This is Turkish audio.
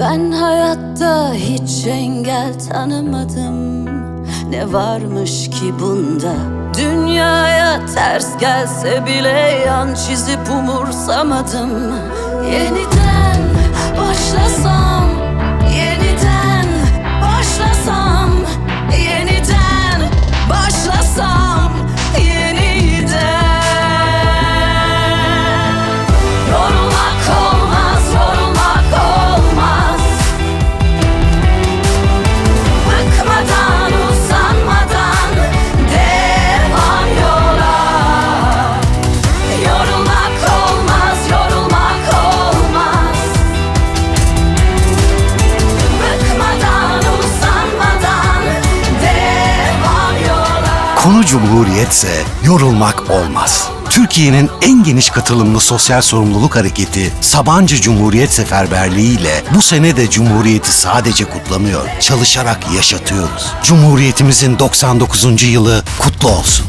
Ben hayatta hiç engel tanımadım. Ne varmış ki bunda? Dünyaya ters gelse bile yan çizip umursamadım. Yeniden Konu Cumhuriyetse yorulmak olmaz. Türkiye'nin en geniş katılımlı sosyal sorumluluk hareketi Sabancı Cumhuriyet Seferberliği ile bu sene de Cumhuriyeti sadece kutlamıyor, çalışarak yaşatıyoruz. Cumhuriyetimizin 99. yılı kutlu olsun.